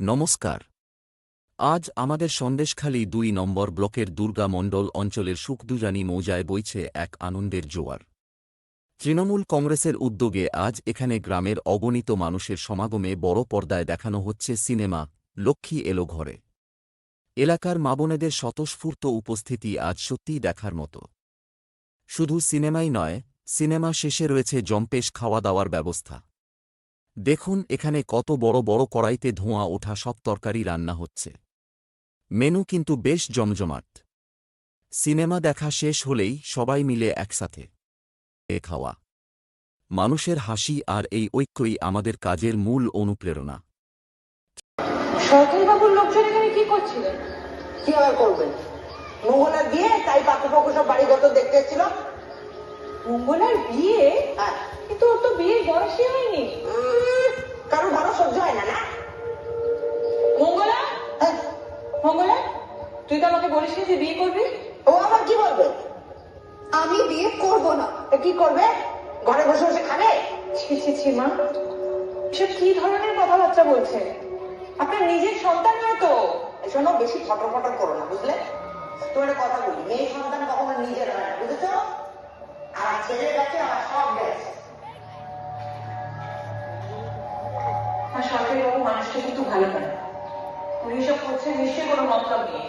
নমস্কার। আজ আমাদের সন্দেশখালী দুই নম্বর ব্লকের দুর্গা মণ্ডল অঞ্চলের সুখদুজানি মৌজায় বইছে এক আনন্দের জোয়ার। তৃণমূল কংগ্রেসের উদ্যোগে আজ এখানে গ্রামের অগণিত মানুষের সমাগমে বড় পর্দায় দেখানো হচ্ছে সিনেমা, লক্ষ্মী এলো ঘরে। এলাকার মাবনেদের স্বতঃস্ফূর্ত উপস্থিতি আজ সত্যিই দেখার মতো। শুধু সিনেমাই নয়, সিনেমা শেষে রয়েছে জম্পেশ খাওয়া দাওয়ার ব্যবস্থা। দেখুন এখানে কত বড় বড় কড়াইতে ধোঁয়া ওঠা সব তরকারি রান্না হচ্ছে। মেনু কিন্তু বেশ জমজমাট। সিনেমা দেখা শেষ হলেই সবাই মিলে একসাথে এ খাওয়া। মানুষের হাসি আর এই ঐক্যই আমাদের কাজের মূল অনুপ্রেরণা। লোকজন এখানে কি করছিলেন? কি আবার করবেন? মঙ্গলার বিয়ে? তাই পাত্রপক্ষ সব বাড়িগত দেখতে এসেছিল? মঙ্গলার বিয়ে? হ্যাঁ। কিন্তু তুই তো আমাকে বলিস যে বিয়ে করবি? ও আবার কি বলবে? আমি বিয়ে করব না। কি করবে? ঘরে বসে বসে খাবে? ছি ছি ছি মা। সব কি ধরনের কথাবার্তা বলছে? আপনার নিজের সন্তান নয় তো? শোনো বেশি ফটর ফটর করো না বুঝলে? তোমার একটা কথা বলি মেয়ে সন্তান কখনো নিজের হয় না বুঝেছ? আর ছেলের কাছে আমার সব গেছে সরকারি বাবু মানুষটা কিন্তু ভালো পায় উনি সব করছেন নিশ্চয়ই কোনো মতলব নেই।